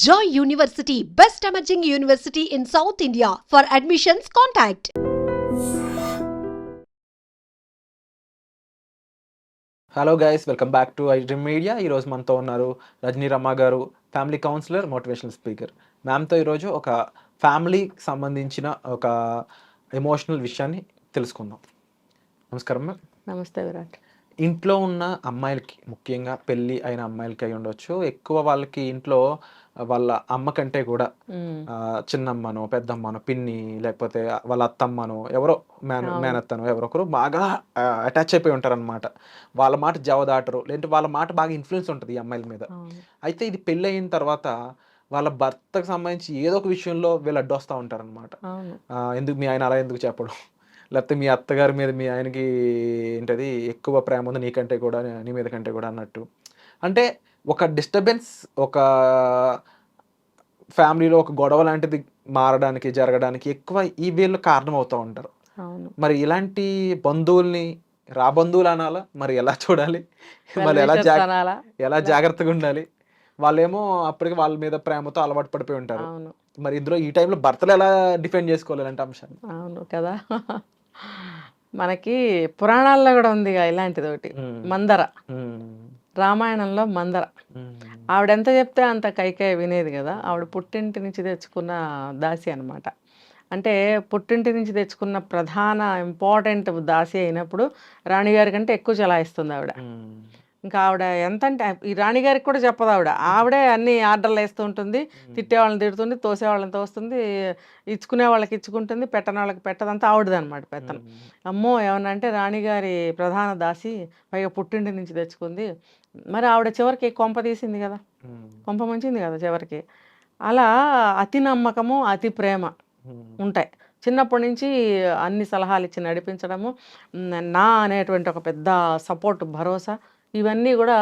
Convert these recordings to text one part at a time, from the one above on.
Joy University, best emerging university in South India. For admissions, contact. Hello guys welcome back to iDream media ఈరోజు మనతో ఉన్నారు రజనీ రమ్మ గారు family counsellor motivational speaker మ్యామ్తో ఈరోజు ఒక ఫ్యామిలీకి సంబంధించిన ఒక ఎమోషనల్ విషయాన్ని తెలుసుకుందాం. నమస్కారం మ్యామ్ నమస్తే విరాట్. ఇంట్లో ఉన్న అమ్మాయిలకి ముఖ్యంగా పెళ్ళి అయిన అమ్మాయిలకి అయి ఉండొచ్చు. ఎక్కువ వాళ్ళకి ఇంట్లో వాళ్ళ అమ్మ కంటే కూడా చిన్నమ్మనో పెద్దమ్మనో పిన్ని లేకపోతే వాళ్ళ అత్తమ్మనో ఎవరో మేన. మేనత్తనో ఎవరో ఒకరు బాగా అటాచ్ అయిపోయి ఉంటారు అనమాట వాళ్ళ మాట జవదాటరు లేదంటే వాళ్ళ మాట బాగా ఇన్ఫ్లుయెన్స్ ఉంటుంది ఈ అమ్మాయిల మీద. అయితే ఇది పెళ్ళి అయిన తర్వాత వాళ్ళ భర్తకు సంబంధించి ఏదో ఒక విషయంలో వీళ్ళు అడ్డొస్తూ ఉంటారు అనమాట అవును ఎందుకు మీ ఆయన అలా ఎందుకు చెప్పడం? లేకపోతే మీ అత్తగారి మీద మీ ఆయనకి ఏంటది ఎక్కువ ప్రేమ ఉంది నీకంటే కూడా నీ మీద కంటే కూడా అన్నట్టు. అంటే ఒక డిస్టర్బెన్స్ ఒక ఫ్యామిలీలో ఒక గొడవ లాంటిది మారడానికి జరగడానికి ఎక్కువ ఈ వీళ్ళు కారణం అవుతూ ఉంటారు మరి ఇలాంటి బంధువుల్ని రా బంధువులు అనాలా? మరి ఎలా చూడాలి? వాళ్ళు ఎలా? ఎలా జాగ్రత్తగా ఉండాలి? వాళ్ళేమో అప్పటికి వాళ్ళ మీద ప్రేమతో అలవాటు పడిపోయి ఉంటారు. మరి ఇందులో ఈ టైంలో భర్తలు ఎలా డిఫెండ్ చేసుకోవాలి ఇలాంటి అంశాన్ని అవును కదా. మనకి పురాణాల్లో కూడా ఉంది ఇలాంటిది ఒకటి. మందర. రామాయణంలో మందర. ఆవిడ ఎంత చెప్తే అంత కైకేయ వినేది కదా ఆవిడ పుట్టింటి నుంచి తెచ్చుకున్న దాసి అన్నమాట అంటే పుట్టింటి నుంచి తెచ్చుకున్న ప్రధాన ఇంపార్టెంట్ దాసి అయినప్పుడు రాణిగారి కంటే ఎక్కువ చలాయిస్తుంది ఆవిడ. ఇంకా ఆవిడ ఎంత అంటే ఈ రాణిగారికి కూడా చెప్పదు ఆవిడ. ఆవిడే అన్ని ఆర్డర్లు వేస్తూ ఉంటుంది. తిట్టే వాళ్ళని తిడుతుంది తోసే వాళ్ళని తోస్తుంది ఇచ్చుకునే వాళ్ళకి ఇచ్చుకుంటుంది పెట్టని వాళ్ళకి పెట్టదంతా ఆవిడది అనమాట పెత్తనం అమ్మో ఏమన్నా అంటే రాణిగారి ప్రధాన దాసి పైగా పుట్టింటి నుంచి తెచ్చుకుంది. మరి ఆవిడ చివరికి కొంప తీసింది కదా. కొంప ముంచింది కదా చివరికి. అలా అతి నమ్మకము అతి ప్రేమ. ఉంటాయి. చిన్నప్పటి నుంచి అన్ని సలహాలు ఇచ్చి నడిపించడము నా అనేటువంటి ఒక పెద్ద సపోర్ట్ భరోసా ఇవన్నీ కూడా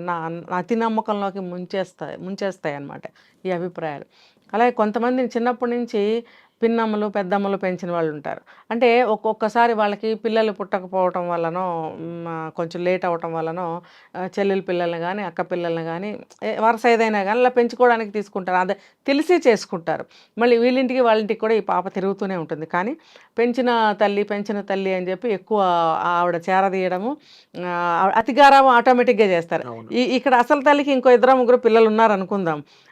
నా అతి నమ్మకంలోకి ముంచేస్తాయి ముంచేస్తాయి అన్నమాట ఈ అభిప్రాయాలు. అలాగే కొంతమందిని చిన్నప్పటి నుంచి పిన్నమ్మలు పెద్దమ్మలు పెంచిన వాళ్ళు ఉంటారు అంటే ఒక్కొక్కసారి వాళ్ళకి పిల్లలు పుట్టకపోవటం వల్లనో కొంచెం లేట్ అవటం వల్లనో చెల్లెల పిల్లల్ని కానీ అక్క పిల్లల్ని కానీ వరుస ఏదైనా కానీ అలా పెంచుకోవడానికి తీసుకుంటారు. అదే తెలిసి చేసుకుంటారు. మళ్ళీ వీళ్ళింటికి వాళ్ళింటికి కూడా ఈ పాప తిరుగుతూనే ఉంటుంది. కానీ పెంచిన తల్లి పెంచిన తల్లి అని చెప్పి ఎక్కువ ఆవిడ చేరదీయడము ఆ, అతి గారాబం ఆటోమేటిక్గా చేస్తారు. ఈ ఇక్కడ అసలు తల్లికి ఇంకో ఇద్దరు ముగ్గురు పిల్లలు ఉన్నారు అనుకుందాం ఆ,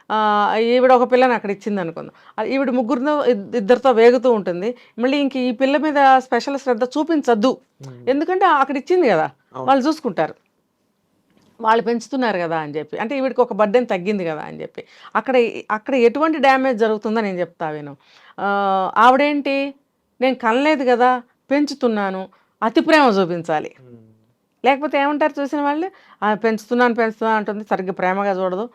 ఈవిడ ఒక పిల్లని అక్కడ ఇచ్చింది అనుకుందాం. ఈవిడ ముగ్గురితో ఇద్- ఇద్దరితో వేగుతూ ఉంటుంది. మళ్ళీ ఇంక ఈ పిల్ల మీద స్పెషల్ శ్రద్ధ చూపించద్దు. ఎందుకంటే అక్కడ ఇచ్చింది కదా. వాళ్ళు చూసుకుంటారు. వాళ్ళు పెంచుతున్నారు కదా అని చెప్పి. అంటే వీడికి ఒక బర్డెన్ తగ్గింది కదా అని చెప్పి. అక్కడ అక్కడ ఎటువంటి డ్యామేజ్ జరుగుతుందో నేను చెప్తా విను. ఆవిడేంటి? నేను కనలేదు కదా పెంచుతున్నాను. అతి ప్రేమ చూపించాలి. లేకపోతే ఏమంటారు చూసిన వాళ్ళు? "ఆ, పెంచుతున్నాను పెంచుతున్నాను అంటుంది. సరిగ్గా ప్రేమగా చూడదు.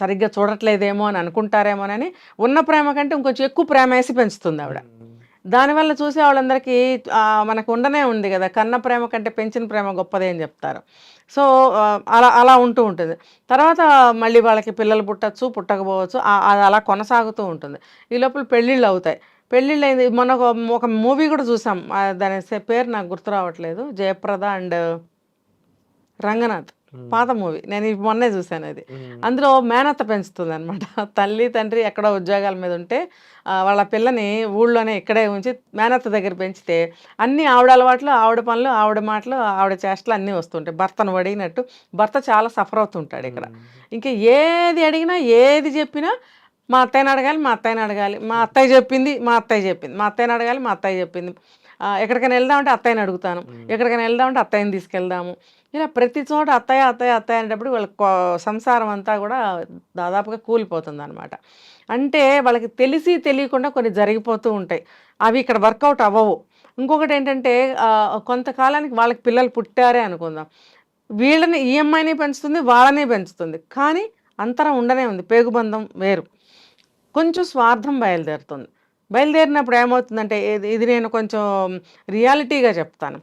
సరిగ్గా చూడట్లేదేమో అని అనుకుంటారేమోనని ఉన్న ప్రేమ కంటే ఇంకొంచెం ఎక్కువ ప్రేమ వేసి పెంచుతుంది ఆవిడ. దానివల్ల చూసే వాళ్ళందరికీ మనకు ఉండనే ఉంది కదా కన్న ప్రేమ కంటే పెంచిన ప్రేమ గొప్పదే అని చెప్తారు. సో అలా అలా ఉంటూ ఉంటుంది. తర్వాత మళ్ళీ వాళ్ళకి పిల్లలు పుట్టచ్చు పుట్టకపోవచ్చు అది అలా కొనసాగుతూ ఉంటుంది. ఈ లోపల పెళ్ళిళ్ళు అవుతాయి. పెళ్ళిళ్ళు అయింది. మొన్న ఒక మూవీ కూడా చూసాం. దాని పేరు నాకు గుర్తు రావట్లేదు. జయప్రద అండ్ రంగనాథ్. పాత మూవీ. నేను మొన్నే చూశాను అది. అందులో మేనత్త పెంచుతుంది అనమాట తల్లి తండ్రి ఎక్కడో ఉద్యోగాల మీద ఉంటే వాళ్ళ పిల్లని ఊళ్ళోనే ఇక్కడే ఉంచి మేనత్త దగ్గర పెంచితే అన్ని ఆవిడ అలవాట్లు ఆవిడ పనులు ఆవిడ మాటలు ఆవిడ చేష్టలు అన్నీ వస్తుంటాయి. భర్తను అడిగినట్టు భర్త చాలా సఫర్ అవుతుంటాడు ఇక్కడ. ఇంకా ఏది అడిగినా ఏది చెప్పినా మా అత్తయ్యని అడగాలి మా అత్తయ్యని అడగాలి. మా అత్తయ్య చెప్పింది మా అత్తయ్య చెప్పింది. మా అత్తయ్యని అడగాలి మా అత్తయ్య చెప్పింది. ఎక్కడికైనా వెళ్దామంటే అత్తయ్యని అడుగుతాను. ఎక్కడికైనా వెళ్దామంటే అత్తయ్యని తీసుకెళ్దాము. ఇలా ప్రతి చోట అత్తయ్య అత్తయ్య అత్తయ్య అనేటప్పుడు వాళ్ళ సంసారం అంతా కూడా దాదాపుగా కూలిపోతుంది అనమాట అంటే వాళ్ళకి తెలిసి తెలియకుండా కొన్ని జరిగిపోతూ ఉంటాయి. అవి ఇక్కడ వర్కౌట్ అవ్వవు. ఇంకొకటి ఏంటంటే కొంతకాలానికి వాళ్ళకి పిల్లలు పుట్టారే అనుకుందాం. వీళ్ళని ఈ అమ్మాయిని పెంచుతుంది వాళ్ళని పెంచుతుంది. కానీ అంతరం ఉండనే ఉంది. పేగుబంధం వేరు. కొంచెం స్వార్థం బయలుదేరుతుంది. బయలుదేరినప్పుడు ఏమవుతుందంటే ఇది ఇది నేను కొంచెం రియాలిటీగా చెప్తాను.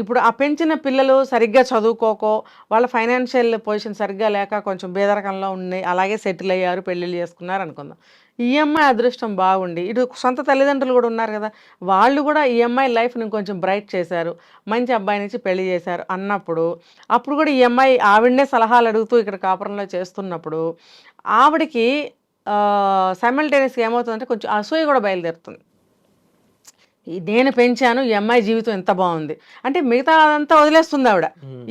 ఇప్పుడు ఆ పెంచిన పిల్లలు సరిగ్గా చదువుకోకో వాళ్ళ ఫైనాన్షియల్ పొజిషన్ సరిగ్గా లేక కొంచెం బేదరకంలో ఉన్నాయి అలాగే సెటిల్ అయ్యారు పెళ్ళిళ్ళు చేసుకున్నారు అనుకుందాం. ఈఎంఐ అదృష్టం బాగుండి ఇటు సొంత తల్లిదండ్రులు కూడా ఉన్నారు కదా వాళ్ళు కూడా ఈఎంఐ లైఫ్ని కొంచెం బ్రైట్ చేశారు మంచి అబ్బాయి నుంచి పెళ్ళి చేశారు అన్నప్పుడు అప్పుడు కూడా ఈఎంఐ ఆవిడనే సలహాలు అడుగుతూ ఇక్కడ కాపురంలో చేస్తున్నప్పుడు ఆవిడకి సైమల్టేనియస్గా ఏమవుతుందంటే కొంచెం అసూయ కూడా బయలుదేరుతుంది. నేను పెంచాను ఈ అమ్మాయి జీవితం ఎంత బాగుంది. అంటే మిగతా అదంతా వదిలేస్తుంది ఆవిడ.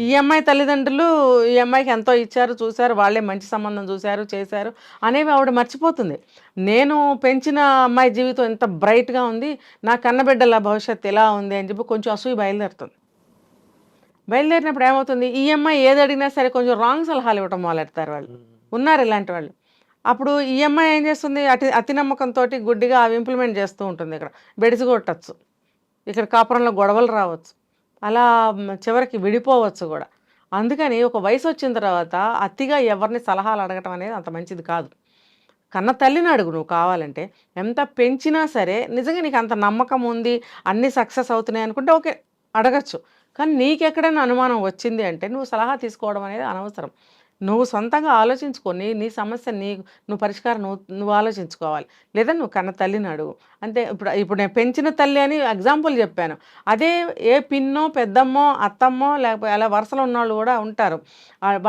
ఈ అమ్మాయి తల్లిదండ్రులు ఈ అమ్మాయికి ఎంతో ఇచ్చారు చూశారు వాళ్ళే మంచి సంబంధం చూశారు చేశారు అనేవి ఆవిడ మర్చిపోతుంది. నేను పెంచిన అమ్మాయి జీవితం ఎంత బ్రైట్గా ఉంది నా కన్నబిడ్డల భవిష్యత్తు ఎలా ఉంది అని చెప్పి కొంచెం అసూయ బయలుదేరుతుంది. బయలుదేరినప్పుడు ఏమవుతుంది? ఈ అమ్మాయి ఏది అడిగినా సరే కొంచెం రాంగ్ సలహాలు ఇవ్వటం మొదలెడతారు వాళ్ళు. ఉన్నారు ఇలాంటి వాళ్ళు. అప్పుడు ఈ అమ్మాయి ఏం చేస్తుంది? అతి అతి నమ్మకంతో గుడ్డిగా అవి ఇంప్లిమెంట్ చేస్తూ ఉంటుంది ఇక్కడ. బెడిసి కొట్టచ్చు. ఇక్కడ కాపురంలో గొడవలు రావచ్చు. అలా చివరికి విడిపోవచ్చు కూడా. అందుకని ఒక వయసు వచ్చిన తర్వాత అతిగా ఎవరిని సలహాలు అడగటం అనేది అంత మంచిది కాదు. కన్న తల్లిని అడుగు నువ్వు కావాలంటే. ఎంత పెంచినా సరే నిజంగా నీకు అంత నమ్మకం ఉంది అన్నీ సక్సెస్ అవుతున్నాయి అనుకుంటే ఓకే అడగచ్చు. కానీ నీకెక్కడైనా అనుమానం వచ్చింది అంటే నువ్వు సలహా తీసుకోవడం అనేది అనవసరం. నువ్వు సొంతంగా ఆలోచించుకొని నీ సమస్య నీ నువ్వు పరిష్కారం నువ్వు నువ్వు ఆలోచించుకోవాలి. లేదా నువ్వు కన్న తల్లిని అడుగు. అంతే ఇప్పుడు ఇప్పుడు నేను పెంచిన తల్లి అని ఎగ్జాంపుల్ చెప్పాను. అదే ఏ పిన్నో పెద్దమ్మో అత్తమ్మో లేకపోతే అలా వరుసలో ఉన్నవాళ్ళు కూడా ఉంటారు.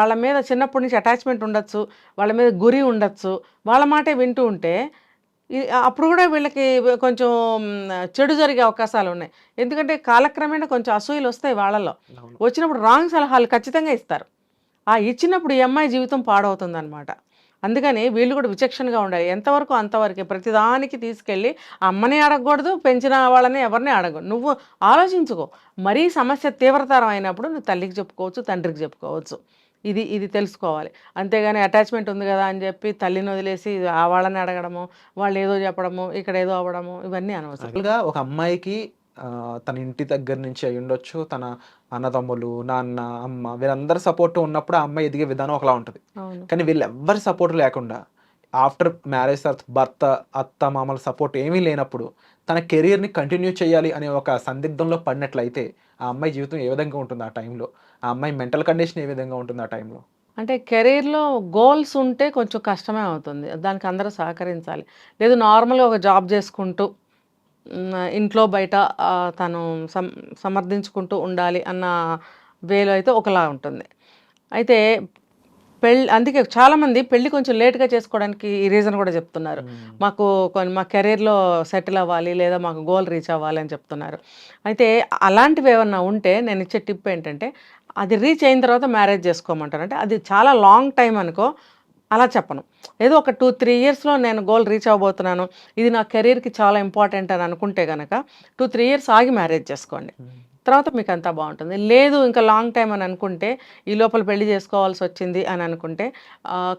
వాళ్ళ మీద చిన్నప్పటి నుంచి అటాచ్మెంట్ ఉండొచ్చు వాళ్ళ మీద గురి ఉండొచ్చు వాళ్ళ మాటే వింటూ ఉంటే అప్పుడు కూడా వీళ్ళకి కొంచెం చెడు జరిగే అవకాశాలు ఉన్నాయి. ఎందుకంటే కాలక్రమేణా కొంచెం అసూయలు వస్తాయి వాళ్ళలో. వచ్చినప్పుడు రాంగ్ సలహాలు ఖచ్చితంగా ఇస్తారు. ఆ ఇచ్చినప్పుడు ఈ అమ్మాయి జీవితం పాడవుతుంది అనమాట అందుకని వీళ్ళు కూడా విచక్షణగా ఉండాలి. ఎంతవరకు అంతవరకే. ప్రతిదానికి తీసుకెళ్ళి అమ్మని అడగకూడదు పెంచిన వాళ్ళని ఎవరిని అడగదు నువ్వు ఆలోచించుకో. మరీ సమస్య తీవ్రతరం అయినప్పుడు నువ్వు తల్లికి చెప్పుకోవచ్చు తండ్రికి చెప్పుకోవచ్చు. ఇది ఇది తెలుసుకోవాలి. అంతేగాని అటాచ్మెంట్ ఉంది కదా అని చెప్పి తల్లిని వదిలేసి ఆ వాళ్ళని అడగడము వాళ్ళు ఏదో చెప్పడము ఇక్కడ ఏదో అవ్వడము ఇవన్నీ అనవసరం. ఒక అమ్మాయికి తన ఇంటి దగ్గర నుంచి అయి ఉండొచ్చు. తన అన్నదమ్ములు నాన్న అమ్మ వీళ్ళందరి సపోర్ట్ ఉన్నప్పుడు ఆ అమ్మాయి ఎదిగే విధానం ఒకలా ఉంటుంది. కానీ వీళ్ళు ఎవ్వరి సపోర్ట్ లేకుండా ఆఫ్టర్ మ్యారేజ్ తర్వాత భర్త అత్త మామల సపోర్ట్ ఏమీ లేనప్పుడు తన కెరీర్ని కంటిన్యూ చేయాలి అనే ఒక సందిగ్ధంలో పడినట్లయితే ఆ అమ్మాయి జీవితం ఏ విధంగా ఉంటుంది ఆ టైంలో ఆ అమ్మాయి మెంటల్ కండిషన్ ఏ విధంగా ఉంటుంది ఆ టైంలో అంటే కెరీర్లో గోల్స్ ఉంటే కొంచెం కష్టమే అవుతుంది. దానికి అందరూ సహకరించాలి. లేదు నార్మల్గా ఒక జాబ్ చేసుకుంటూ ఇంట్లో బయట తను సమ్ సమర్థించుకుంటూ ఉండాలి అన్న వేలో అయితే ఒకలా ఉంటుంది. అయితే పెళ్ళి అందుకే చాలామంది పెళ్ళి కొంచెం లేట్గా చేసుకోవడానికి ఈ రీజన్ కూడా చెప్తున్నారు. మాకు కొన్ని మా కెరీర్లో సెటిల్ అవ్వాలి లేదా మాకు గోల్ రీచ్ అవ్వాలి అని చెప్తున్నారు. అయితే అలాంటివి ఏమన్నా ఉంటే నేను ఇచ్చే టిప్ ఏంటంటే అది రీచ్ అయిన తర్వాత మ్యారేజ్ చేసుకోమంటారు. అంటే అది చాలా లాంగ్ టైం అనుకో అలా చెప్పను. ఏదో ఒక టూ త్రీ ఇయర్స్లో నేను గోల్ రీచ్ అవ్వబోతున్నాను. ఇది నా కెరీర్కి చాలా ఇంపార్టెంట్ అని అనుకుంటే కనుక టూ త్రీ ఇయర్స్ ఆగి మ్యారేజ్ చేసుకోండి. తర్వాత మీకు అంతా బాగుంటుంది. లేదు ఇంకా లాంగ్ టైం అని అనుకుంటే ఈ లోపల పెళ్ళి చేసుకోవాల్సి వచ్చింది అని అనుకుంటే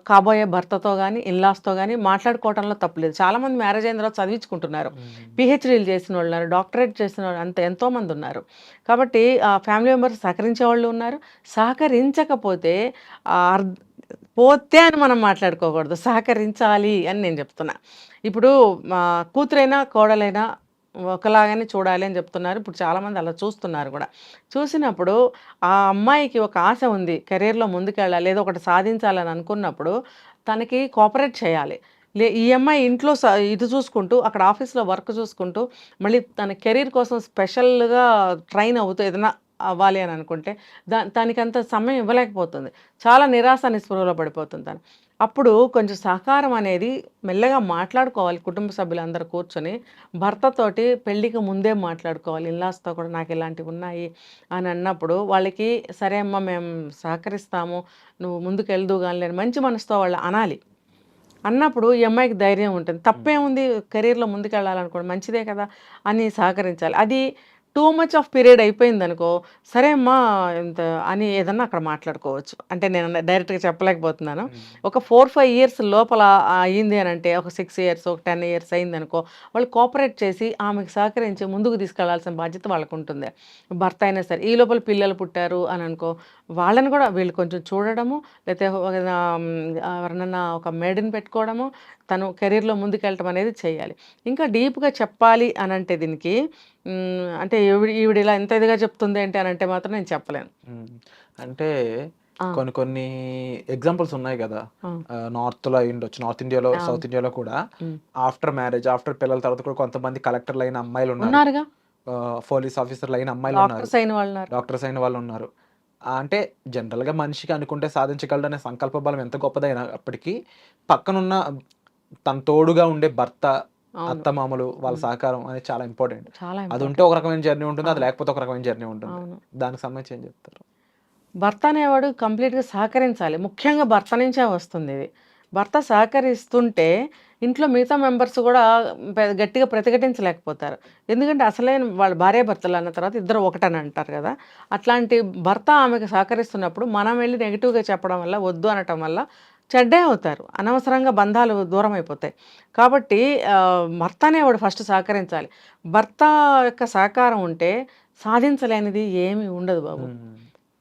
కాబోయే భర్తతో కానీ ఇన్లాస్తో కానీ మాట్లాడుకోవడంలో తప్పులేదు చాలామంది మ్యారేజ్ అయిన తర్వాత చదివించుకుంటున్నారు. పిహెచ్డీలు చేసిన వాళ్ళు ఉన్నారు డాక్టరేట్ చేసిన వాళ్ళు అంత ఎంతోమంది ఉన్నారు. కాబట్టి ఆ ఫ్యామిలీ మెంబర్స్ సహకరించే వాళ్ళు ఉన్నారు. సహకరించకపోతే పోతే అని మనం మాట్లాడుకోకూడదు. సహకరించాలి అని నేను చెప్తున్నా. ఇప్పుడు కూతురైనా కోడలైనా ఒకలాగానే చూడాలి అని చెప్తున్నారు. ఇప్పుడు చాలామంది అలా చూస్తున్నారు కూడా. చూసినప్పుడు ఆ అమ్మాయికి ఒక ఆశ ఉంది. కెరీర్లో ముందుకెళ్ళాలి ఏదో ఒకటి సాధించాలని అనుకున్నప్పుడు తనకి కోఆపరేట్ చేయాలి. లే ఈ అమ్మాయి ఇంట్లో స- ఇది చూసుకుంటూ అక్కడ ఆఫీస్లో వర్క్ చూసుకుంటూ మళ్ళీ తన కెరీర్ కోసం స్పెషల్గా ట్రైన్ అవుతూ ఏదైనా అవ్వాలి అని అనుకుంటే దా దానికి అంత సమయం ఇవ్వలేకపోతుంది. చాలా నిరాశ నిస్పృహలో పడిపోతుంది తను. అప్పుడు కొంచెం సహకారం అనేది మెల్లగా మాట్లాడుకోవాలి కుటుంబ సభ్యులందరూ కూర్చొని. భర్తతోటి పెళ్ళికి ముందే మాట్లాడుకోవాలి. ఇన్లాస్తో కూడా నాకు ఇలాంటివి ఉన్నాయి అని అన్నప్పుడు వాళ్ళకి సరే అమ్మ మేము సహకరిస్తాము నువ్వు ముందుకు వెళ్దు కానీ మంచి మనసుతో వాళ్ళు అనాలి. అన్నప్పుడు ఈ అమ్మాయికి ధైర్యం ఉంటుంది. తప్పేముంది కెరీర్లో ముందుకెళ్ళాలనుకోండి మంచిదే కదా అని సహకరించాలి. అది టూ మచ్ ఆఫ్ పీరియడ్ అయిపోయింది అనుకో సరే అమ్మా ఇంత అని ఏదన్నా అక్కడ మాట్లాడుకోవచ్చు. అంటే నేను డైరెక్ట్గా చెప్పలేకపోతున్నాను. ఒక ఫోర్ ఫైవ్ ఇయర్స్ లోపల అయ్యింది అని అంటే ఒక సిక్స్ ఇయర్స్ ఒక టెన్ ఇయర్స్ అయింది అనుకో వాళ్ళు కోఆపరేట్ చేసి ఆమెకు సహకరించి ముందుకు తీసుకెళ్ళాల్సిన బాధ్యత వాళ్ళకు ఉంటుంది. భర్త అయినా సరే ఈ లోపల పిల్లలు పుట్టారు అని అనుకో వాళ్ళని కూడా వీళ్ళు కొంచెం చూడడము లేకపోతే ఎవరినన్నా ఒక మేడని పెట్టుకోవడము తను కెరీర్లో ముందుకెళ్ళటం అనేది చేయాలి. ఇంకా డీప్గా చెప్పాలి అని అంటే దీనికి అంటే ఈవిడ ఇలా ఎంత ఇదిగా చెప్తుంది ఏంటి అని అంటే మాత్రం నేను చెప్పలేను. అంటే. కొన్ని కొన్ని ఎగ్జాంపుల్స్ ఉన్నాయి కదా. నార్త్లో ఉండొచ్చు నార్త్ ఇండియాలో. సౌత్ ఇండియాలో కూడా. ఆఫ్టర్ మ్యారేజ్ ఆఫ్టర్ పిల్లల తర్వాత కూడా కొంతమంది కలెక్టర్లు అయిన అమ్మాయిలు ఉన్నారు పోలీస్ ఆఫీసర్లు అయిన అమ్మాయిలు ఉన్నారు డాక్టర్స్ అయిన వాళ్ళు ఉన్నారు అంటే జనరల్గా మనిషికి అనుకుంటే సాధించగలడు అనే సంకల్ప బలం ఎంత గొప్పదైనప్పటికీ పక్కనున్న తన తోడుగా ఉండే భర్త అత్తమామలు వాళ్ళ ఉమ్. సహకారం అనేది చాలా ఇంపార్టెంట్ చాలా అది. ఉంటే ఒక రకమైన జర్నీ ఉంటుంది అది. లేకపోతే ఒక రకమైన జర్నీ ఉంటుంది. దానికి సంబంధించి ఏం చెప్తారు? భర్త అనేవాడు కంప్లీట్గా సహకరించాలి. ముఖ్యంగా భర్త నుంచే వస్తుంది ఇది. భర్త సహకరిస్తుంటే ఇంట్లో మిగతా మెంబర్స్ కూడా గట్టిగా ప్రతిఘటించలేకపోతారు. ఎందుకంటే అసలైన వాళ్ళ భార్య భర్తలు అన్న తర్వాత ఇద్దరు ఒకటని అంటారు కదా. అట్లాంటి భర్త ఆమెకు సహకరిస్తున్నప్పుడు మనం వెళ్ళి నెగిటివ్గా చెప్పడం వల్ల వద్దు అనటం వల్ల చెడ్డే అవుతారు. అనవసరంగా బంధాలు దూరం అయిపోతాయి కాబట్టి భర్త అనేవాడు ఫస్ట్ సహకరించాలి. భర్త యొక్క సహకారం ఉంటే సాధించలేనిది ఏమీ ఉండదు బాబు.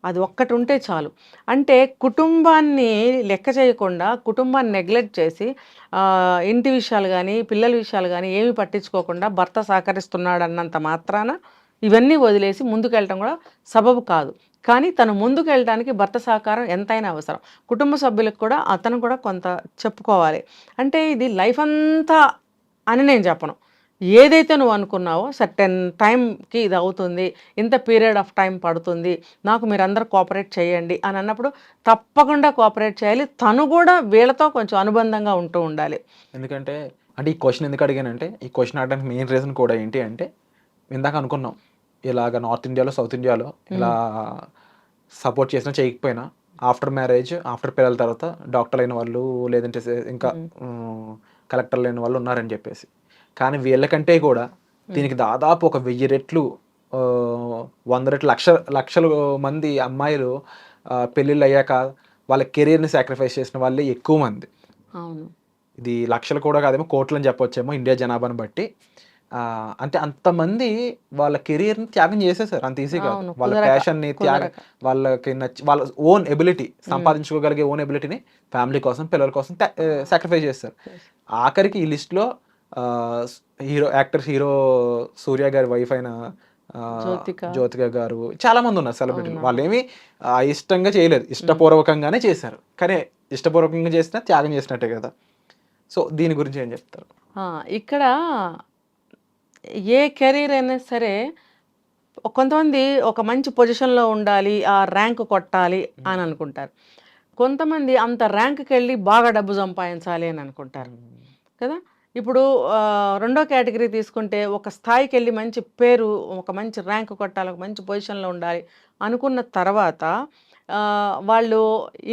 అది ఒక్కటి ఉంటే చాలు. అంటే కుటుంబాన్ని లెక్క చేయకుండా కుటుంబాన్ని నెగ్లెక్ట్ చేసి ఇంటి విషయాలు కానీ పిల్లల విషయాలు కానీ ఏమీ పట్టించుకోకుండా భర్త సహకరిస్తున్నాడు అన్నంత మాత్రాన ఇవన్నీ వదిలేసి ముందుకెళ్ళటం కూడా సబబు కాదు. కానీ తను ముందుకు వెళ్ళడానికి భర్త సహకారం ఎంతైనా అవసరం. కుటుంబ సభ్యులకు కూడా అతను కూడా కొంత చెప్పుకోవాలి. అంటే ఇది లైఫ్ అంతా అని నేను చెప్పను. ఏదైతే నువ్వు అనుకున్నావో సర్టెన్ టైంకి ఇది అవుతుంది. ఇంత పీరియడ్ ఆఫ్ టైం పడుతుంది. నాకు మీరందరూ కోఆపరేట్ చేయండి అని అన్నప్పుడు తప్పకుండా కోఆపరేట్ చేయాలి. తను కూడా వీళ్ళతో కొంచెం అనుబంధంగా ఉంటూ ఉండాలి. ఎందుకంటే అంటే ఈ క్వశ్చన్ ఎందుకు అడిగానంటే ఈ క్వశ్చన్ అడగడానికి మెయిన్ రీజన్ కూడా ఏంటి అంటే ఇందాక అనుకున్నాం. ఇలాగ నార్త్ ఇండియాలో సౌత్ ఇండియాలో ఇలా సపోర్ట్ చేసినా చేయకపోయినా ఆఫ్టర్ మ్యారేజ్ ఆఫ్టర్ పిల్లల తర్వాత డాక్టర్ అయిన వాళ్ళు లేదంటే ఇంకా కలెక్టర్ అయిన వాళ్ళు ఉన్నారని చెప్పేసి. కానీ వీళ్ళకంటే కూడా దీనికి దాదాపు ఒక వెయ్యి రెట్లు వంద రెట్లు లక్ష లక్షల మంది అమ్మాయిలు పెళ్ళిళ్ళు అయ్యాక వాళ్ళ కెరీర్ని సాక్రిఫైస్ చేసిన వాళ్ళే ఎక్కువ మంది. ఇది లక్షలు కూడా కాదేమో కోట్లు అని చెప్పొచ్చేమో ఇండియా జనాభాను బట్టి. అంటే అంతమంది వాళ్ళ కెరీర్ని త్యాగం చేసేసారు. అంత ఈజీగా అవును, వాళ్ళ కుదరక, ప్యాషన్ని త్యాగం. వాళ్ళకి నచ్చి వాళ్ళ ఓన్ ఎబిలిటీ సంపాదించుకోగలిగే ఓన్ ఎబిలిటీని ఫ్యామిలీ కోసం పిల్లల కోసం సాక్రిఫైస్ చేస్తారు. ఆఖరికి ఈ లిస్ట్లో హీరో యాక్టర్ హీరో సూర్య గారి వైఫ్ అయిన జ్యోతిక. గారు చాలా మంది ఉన్నారు సెలబ్రిటీలు అవునా. వాళ్ళు ఏమి ఇష్టంగా చేయలేదు. ఇష్టపూర్వకంగానే చేశారు. కానీ ఇష్టపూర్వకంగా చేసినా త్యాగం చేసినట్టే కదా. సో దీని గురించి ఏం చెప్తారు? ఇక్కడ ఏ కెరీర్ అయినా సరే కొంతమంది ఒక మంచి పొజిషన్లో ఉండాలి ఆ ర్యాంక్ కొట్టాలి అని అనుకుంటారు. కొంతమంది అంత ర్యాంక్కి వెళ్ళి బాగా డబ్బు సంపాదించాలి అని అనుకుంటారు. కదా? ఇప్పుడు రెండో కేటగిరీ తీసుకుంటే ఒక స్థాయికి వెళ్ళి మంచి పేరు ఒక మంచి ర్యాంక్ కొట్టాలి ఒక మంచి పొజిషన్లో ఉండాలి అనుకున్న తర్వాత వాళ్ళు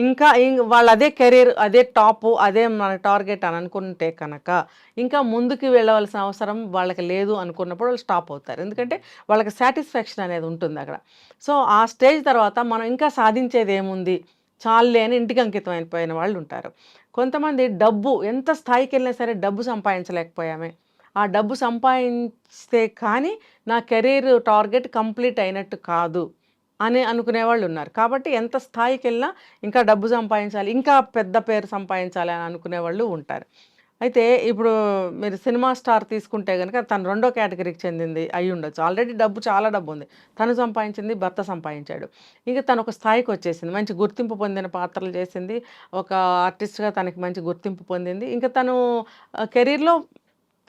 ఇంకా వాళ్ళు అదే కెరీర్ అదే టాప్ అదే మన టార్గెట్ అని అనుకుంటే కనుక ఇంకా ముందుకు వెళ్ళవలసిన అవసరం వాళ్ళకి లేదు అనుకున్నప్పుడు వాళ్ళు స్టాప్ అవుతారు. ఎందుకంటే వాళ్ళకి సాటిస్ఫాక్షన్ అనేది ఉంటుంది అక్కడ. సో ఆ స్టేజ్ తర్వాత మనం ఇంకా సాధించేది ఏముంది? చాలే అని ఇంటికి అంకితం అయిపోయిన వాళ్ళు ఉంటారు. కొంతమంది డబ్బు ఎంత స్థాయికి వెళ్ళినా సరే డబ్బు సంపాదించలేకపోయామే. ఆ డబ్బు సంపాదిస్తే కానీ నా కెరీర్ టార్గెట్ కంప్లీట్ అయినట్టు కాదు. అని అనుకునే వాళ్ళు ఉన్నారు. కాబట్టి ఎంత స్థాయికి వెళ్ళినా ఇంకా డబ్బు సంపాదించాలి ఇంకా పెద్ద పేరు సంపాదించాలి అని అనుకునే వాళ్ళు ఉంటారు. అయితే ఇప్పుడు మీరు సినిమా స్టార్ తీసుకుంటే కనుక తను రెండో కేటగిరీకి చెందింది అయి ఉండొచ్చు. ఆల్రెడీ డబ్బు చాలా డబ్బు ఉంది. తను సంపాదించింది భర్త సంపాదించాడు. ఇంకా తను ఒక స్థాయికి వచ్చేసింది. మంచి గుర్తింపు పొందిన పాత్రలు చేసింది. ఒక ఆర్టిస్ట్గా తనకి మంచి గుర్తింపు పొందింది. ఇంకా తను కెరీర్లో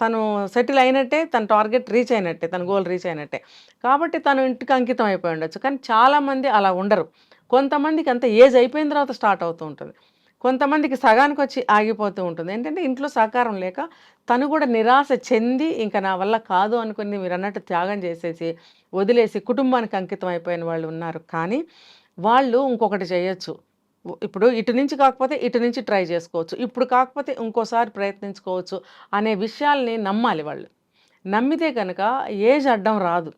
తను సెటిల్ అయినట్టే తన టార్గెట్ రీచ్ అయినట్టే తన గోల్ రీచ్ అయినట్టే. కాబట్టి తను ఇంటికి అంకితం అయిపోయి ఉండొచ్చు. కానీ చాలామంది అలా ఉండరు. కొంతమందికి అంత ఏజ్ అయిపోయిన తర్వాత స్టార్ట్ అవుతూ ఉంటుంది. కొంతమందికి సగానికి వచ్చి ఆగిపోతూ ఉంటుంది. ఏంటంటే ఇంట్లో సహకారం లేక తను కూడా నిరాశ చెంది ఇంకా నా వల్ల కాదు అనుకుని మీరు అన్నట్టు త్యాగం చేసేసి వదిలేసి కుటుంబానికి అంకితం అయిపోయిన వాళ్ళు ఉన్నారు. కానీ వాళ్ళు ఇంకొకటి చేయొచ్చు. ఇప్పుడు ఇటు నుంచి కాకపోతే ఇటు నుంచి ట్రై చేసుకోవచ్చు. ఇప్పుడు కాకపోతే ఇంకోసారి ప్రయత్నించుకోవచ్చు అనే విషయాల్ని నమ్మాలి వాళ్ళు. నమ్మితే కనుక ఏజ్ అడ్డం రాదు.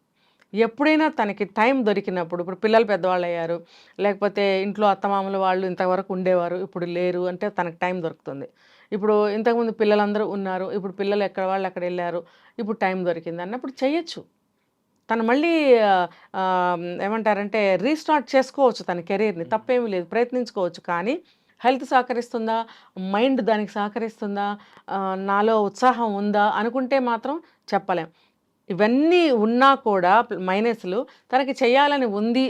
ఎప్పుడైనా తనకి టైం దొరికినప్పుడు ఇప్పుడు పిల్లలు పెద్దవాళ్ళు అయ్యారు లేకపోతే ఇంట్లో అత్తమామలు వాళ్ళు ఇంతవరకు ఉండేవారు ఇప్పుడు లేరు అంటే తనకు టైం దొరుకుతుంది. ఇప్పుడు ఇంతకుముందు పిల్లలందరూ ఉన్నారు ఇప్పుడు పిల్లలు ఎక్కడ వాళ్ళు అక్కడ వెళ్ళారు ఇప్పుడు టైం దొరికింది అన్నప్పుడు చేయొచ్చు. తను మళ్ళీ ఏమంటారంటే రీస్టార్ట్ చేసుకోవచ్చు తన కెరీర్ని. తప్పేమీ లేదు. ప్రయత్నించుకోవచ్చు కానీ హెల్త్ సహకరిస్తుందా? మైండ్ దానికి సహకరిస్తుందా? నాలో ఉత్సాహం ఉందా? అనుకుంటే మాత్రం చెప్పలేం. ఇవన్నీ ఉన్నా కూడా మైనస్లు తనకి చేయాలని ఉంది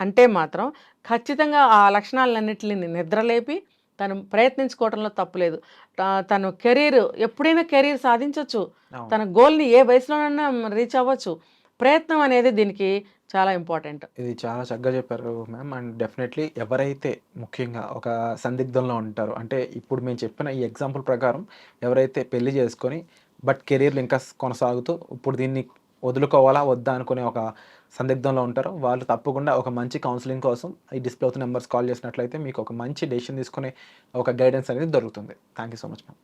అంటే మాత్రం ఖచ్చితంగా ఆ లక్షణాలన్నింటిని నిద్రలేపి తను ప్రయత్నించుకోవడంలో తప్పులేదు తను కెరీర్ ఎప్పుడైనా కెరీర్ సాధించవచ్చు. తన గోల్ని ఏ వయసులోనైనా రీచ్ అవ్వచ్చు. ప్రయత్నం అనేది దీనికి చాలా ఇంపార్టెంట్. ఇది చాలా చక్కగా చెప్పారు మ్యామ్. అండ్ డెఫినెట్లీ ఎవరైతే ముఖ్యంగా ఒక సందిగ్ధంలో ఉంటారో అంటే ఇప్పుడు మేము చెప్పిన ఈ ఎగ్జాంపుల్ ప్రకారం ఎవరైతే పెళ్ళి చేసుకొని బట్ కెరీర్లు ఇంకా కొనసాగుతూ ఇప్పుడు దీన్ని వదులుకోవాలా వద్దా అనుకునే ఒక సందిగ్ధంలో ఉంటారు వాళ్ళు తప్పకుండా ఒక మంచి కౌన్సిలింగ్ కోసం ఈ డిస్ప్లే అవుతున్న నెంబర్స్ కాల్ చేసినట్లయితే మీకు ఒక మంచి డెసిషన్ తీసుకునే ఒక గైడెన్స్ అనేది దొరుకుతుంది. Thank you so much ma'am